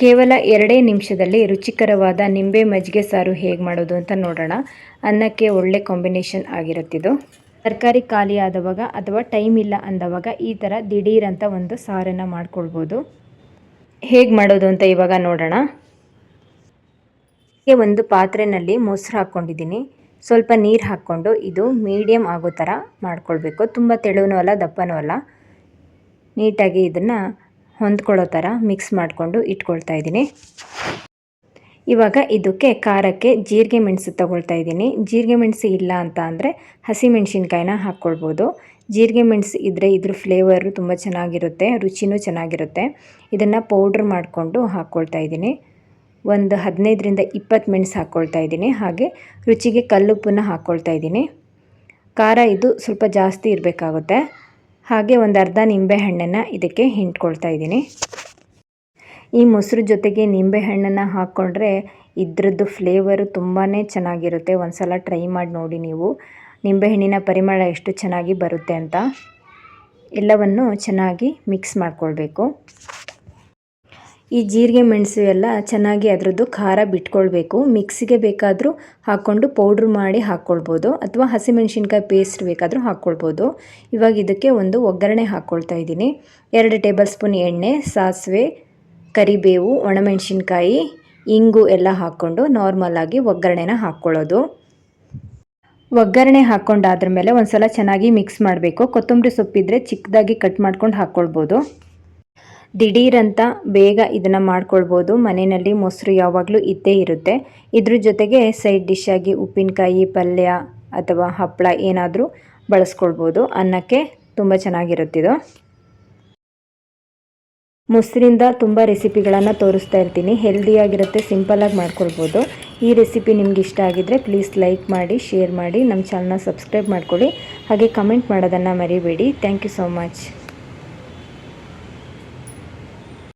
ಕೇವಲ ಎರಡೇ ನಿಮಿಷದಲ್ಲಿ ರುಚಿಕರವಾದ ನಿಂಬೆ ಮಜ್ಜಿಗೆ ಸಾರು ಹೇಗೆ ಮಾಡೋದು ಅಂತ ನೋಡೋಣ. ಅನ್ನಕ್ಕೆ ಒಳ್ಳೆ ಕಾಂಬಿನೇಷನ್ ಆಗಿರುತ್ತಿದ್ದು ತರಕಾರಿ ಖಾಲಿ ಆದವಾಗ ಅಥವಾ ಟೈಮ್ ಇಲ್ಲ ಅಂದವಾಗ ಈ ಥರ ದಿಢೀರಂತ ಒಂದು ಸಾರನ್ನು ಮಾಡ್ಕೊಳ್ಬೋದು. ಹೇಗೆ ಮಾಡೋದು ಅಂತ ಇವಾಗ ನೋಡೋಣ. ಒಂದು ಪಾತ್ರೆಯಲ್ಲಿ ಮೊಸರು ಹಾಕ್ಕೊಂಡಿದ್ದೀನಿ. ಸ್ವಲ್ಪ ನೀರು ಹಾಕ್ಕೊಂಡು ಇದು ಮೀಡಿಯಮ್ ಆಗೋ ಥರ ಮಾಡ್ಕೊಳ್ಬೇಕು. ತುಂಬ ತೆಳುವೂ ಅಲ್ಲ, ದಪ್ಪನೂ ಅಲ್ಲ. ನೀಟಾಗಿ ಇದನ್ನು ಹೊಂದ್ಕೊಳ್ಳೋ ಥರ ಮಿಕ್ಸ್ ಮಾಡಿಕೊಂಡು ಇಟ್ಕೊಳ್ತಾ ಇದ್ದೀನಿ. ಇವಾಗ ಇದಕ್ಕೆ ಖಾರಕ್ಕೆ ಜೀರಿಗೆ ಮೆಣಸು ತಗೊಳ್ತಾ ಇದ್ದೀನಿ. ಜೀರಿಗೆ ಮೆಣಸು ಇಲ್ಲ ಅಂತ ಅಂದರೆ ಹಸಿಮೆಣ್ಸಿನ್ಕಾಯಿನ ಹಾಕ್ಕೊಳ್ಬೋದು. ಜೀರಿಗೆ ಮೆಣಸು ಇದ್ದರೆ ಇದ್ರ ಫ್ಲೇವರು ತುಂಬ ಚೆನ್ನಾಗಿರುತ್ತೆ, ರುಚಿನೂ ಚೆನ್ನಾಗಿರುತ್ತೆ. ಇದನ್ನು ಪೌಡ್ರ್ ಮಾಡಿಕೊಂಡು ಹಾಕ್ಕೊಳ್ತಾ ಇದ್ದೀನಿ. ಒಂದು ಹದಿನೈದರಿಂದ ಇಪ್ಪತ್ತು ಮೆಣಸು ಹಾಕ್ಕೊಳ್ತಾ ಇದ್ದೀನಿ. ಹಾಗೆ ರುಚಿಗೆ ಕಲ್ಲುಪ್ಪನ್ನು ಹಾಕ್ಕೊಳ್ತಾ ಇದ್ದೀನಿ. ಖಾರ ಇದು ಸ್ವಲ್ಪ ಜಾಸ್ತಿ ಇರಬೇಕಾಗುತ್ತೆ. ಹಾಗೆ ಒಂದು ಅರ್ಧ ನಿಂಬೆಹಣ್ಣನ್ನು ಇದಕ್ಕೆ ಹಿಂಟ್ಕೊಳ್ತಾ ಇದ್ದೀನಿ. ಈ ಮೊಸರು ಜೊತೆಗೆ ನಿಂಬೆಹಣ್ಣನ್ನು ಹಾಕ್ಕೊಂಡ್ರೆ ಇದ್ರದ್ದು ಫ್ಲೇವರು ತುಂಬಾ ಚೆನ್ನಾಗಿರುತ್ತೆ. ಒಂದು ಸಲ ಟ್ರೈ ಮಾಡಿ ನೋಡಿ ನೀವು. ನಿಂಬೆಹಣ್ಣಿನ ಪರಿಮಳ ಎಷ್ಟು ಚೆನ್ನಾಗಿ ಬರುತ್ತೆ ಅಂತ ಎಲ್ಲವನ್ನು ಚೆನ್ನಾಗಿ ಮಿಕ್ಸ್ ಮಾಡಿಕೊಳ್ಬೇಕು. ಈ ಜೀರಿಗೆ ಮೆಣಸು ಎಲ್ಲ ಚೆನ್ನಾಗಿ ಅದರದ್ದು ಖಾರ ಬಿಟ್ಕೊಳ್ಬೇಕು. ಮಿಕ್ಸಿಗೆ ಬೇಕಾದರೂ ಹಾಕ್ಕೊಂಡು ಪೌಡ್ರ್ ಮಾಡಿ ಹಾಕ್ಕೊಳ್ಬೋದು ಅಥವಾ ಹಸಿಮೆಣ್ಸಿನ್ಕಾಯಿ ಪೇಸ್ಟ್ ಬೇಕಾದರೂ ಹಾಕ್ಕೊಳ್ಬೋದು. ಇವಾಗ ಇದಕ್ಕೆ ಒಂದು ಒಗ್ಗರಣೆ ಹಾಕ್ಕೊಳ್ತಾ ಇದ್ದೀನಿ. ಎರಡು ಟೇಬಲ್ ಸ್ಪೂನ್ ಎಣ್ಣೆ, ಸಾಸಿವೆ, ಕರಿಬೇವು, ಒಣಮೆಣಸಿನ್ಕಾಯಿ, ಇಂಗು ಎಲ್ಲ ಹಾಕ್ಕೊಂಡು ನಾರ್ಮಲಾಗಿ ಒಗ್ಗರಣೆನ ಹಾಕ್ಕೊಳ್ಳೋದು. ಒಗ್ಗರಣೆ ಹಾಕ್ಕೊಂಡಾದ್ರ ಮೇಲೆ ಒಂದು ಸಲ ಚೆನ್ನಾಗಿ ಮಿಕ್ಸ್ ಮಾಡಬೇಕು. ಕೊತ್ತಂಬರಿ ಸೊಪ್ಪಿದ್ರೆ ಚಿಕ್ಕದಾಗಿ ಕಟ್ ಮಾಡ್ಕೊಂಡು ಹಾಕ್ಕೊಳ್ಬೋದು. ದಿಢೀರಂತ ಬೇಗ ಇದನ್ನು ಮಾಡ್ಕೊಳ್ಬೋದು. ಮನೆಯಲ್ಲಿ ಮೊಸರು ಯಾವಾಗಲೂ ಇದ್ದೇ ಇರುತ್ತೆ. ಇದ್ರ ಜೊತೆಗೆ ಸೈಡ್ ಡಿಶ್ ಆಗಿ ಉಪ್ಪಿನಕಾಯಿ, ಪಲ್ಯ ಅಥವಾ ಹಪ್ಪಳ ಏನಾದರೂ ಬಳಸ್ಕೊಳ್ಬೋದು. ಅನ್ನಕ್ಕೆ ತುಂಬ ಚೆನ್ನಾಗಿರುತ್ತಿದು ಮೊಸರಿಂದ ತುಂಬ ರೆಸಿಪಿಗಳನ್ನು ತೋರಿಸ್ತಾ ಇರ್ತೀನಿ. ಹೆಲ್ದಿಯಾಗಿರುತ್ತೆ ಸಿಂಪಲ್ಲಾಗಿ ಮಾಡ್ಕೊಳ್ಬೋದು. ಈ ರೆಸಿಪಿ ನಿಮ್ಗೆ ಇಷ್ಟ ಆಗಿದ್ದರೆ ಪ್ಲೀಸ್ ಲೈಕ್ ಮಾಡಿ ಶೇರ್ ಮಾಡಿ ನಮ್ಮ ಚಾನಲ್ನ ಸಬ್ಸ್ಕ್ರೈಬ್ ಮಾಡ್ಕೊಳ್ಳಿ. ಹಾಗೆ ಕಮೆಂಟ್ ಮಾಡೋದನ್ನು ಮರಿಬೇಡಿ. Thank you so much